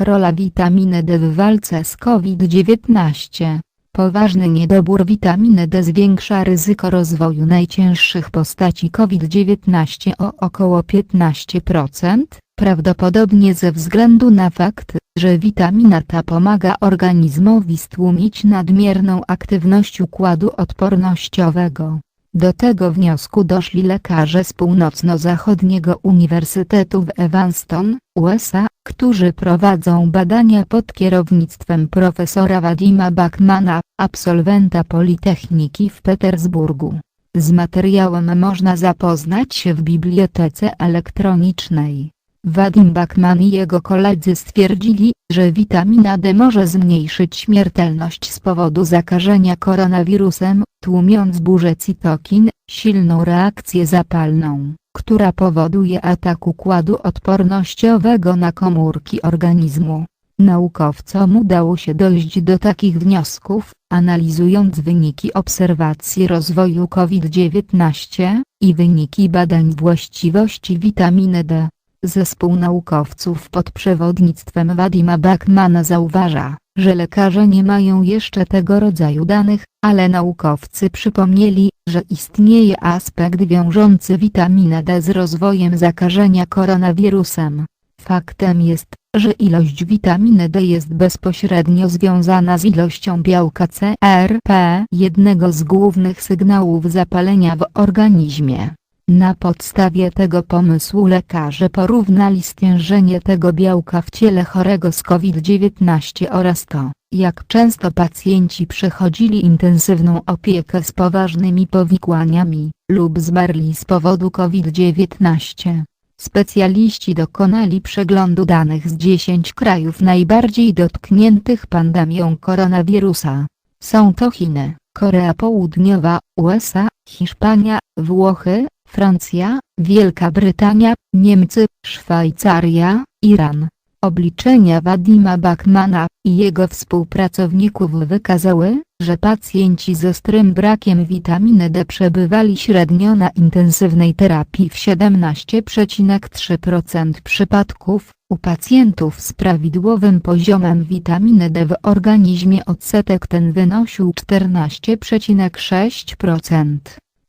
Rola witaminy D w walce z COVID-19. Poważny niedobór witaminy D zwiększa ryzyko rozwoju najcięższych postaci COVID-19 o około 15%, prawdopodobnie ze względu na fakt, że witamina ta pomaga organizmowi stłumić nadmierną aktywność układu odpornościowego. Do tego wniosku doszli lekarze z północno-zachodniego Uniwersytetu w Evanston, USA, którzy prowadzą badania pod kierownictwem profesora Wadima Bachmana, absolwenta Politechniki w Petersburgu. Z materiałem można zapoznać się w bibliotece elektronicznej. Wadim Bachman i jego koledzy stwierdzili, że witamina D może zmniejszyć śmiertelność z powodu zakażenia koronawirusem, tłumiąc burzę cytokin, silną reakcję zapalną, która powoduje atak układu odpornościowego na komórki organizmu. Naukowcom udało się dojść do takich wniosków, analizując wyniki obserwacji rozwoju COVID-19 i wyniki badań właściwości witaminy D. Zespół naukowców pod przewodnictwem Wadima Bachmana zauważa, że lekarze nie mają jeszcze tego rodzaju danych, ale naukowcy przypomnieli, że istnieje aspekt wiążący witaminę D z rozwojem zakażenia koronawirusem. Faktem jest, że ilość witaminy D jest bezpośrednio związana z ilością białka CRP, jednego z głównych sygnałów zapalenia w organizmie. Na podstawie tego pomysłu lekarze porównali stężenie tego białka w ciele chorego z COVID-19 oraz to, jak często pacjenci przechodzili intensywną opiekę z poważnymi powikłaniami, lub zmarli z powodu COVID-19. Specjaliści dokonali przeglądu danych z 10 krajów najbardziej dotkniętych pandemią koronawirusa. Są to Chiny, Korea Południowa, USA, Hiszpania, Włochy, Francja, Wielka Brytania, Niemcy, Szwajcaria, Iran. Obliczenia Wadima Bachmana i jego współpracowników wykazały, że pacjenci z ostrym brakiem witaminy D przebywali średnio na intensywnej terapii w 17,3% przypadków, u pacjentów z prawidłowym poziomem witaminy D w organizmie odsetek ten wynosił 14,6%.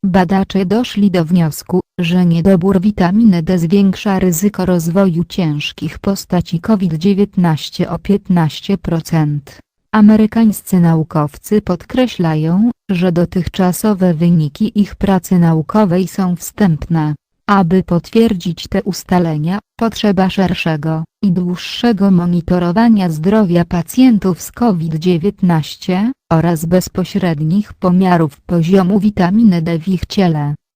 Badacze doszli do wniosku, że niedobór witaminy D zwiększa ryzyko rozwoju ciężkich postaci COVID-19 o 15%. Amerykańscy naukowcy podkreślają, że dotychczasowe wyniki ich pracy naukowej są wstępne. Aby potwierdzić te ustalenia, potrzeba szerszego i dłuższego monitorowania zdrowia pacjentów z COVID-19 oraz bezpośrednich pomiarów poziomu witaminy D w ich ciele.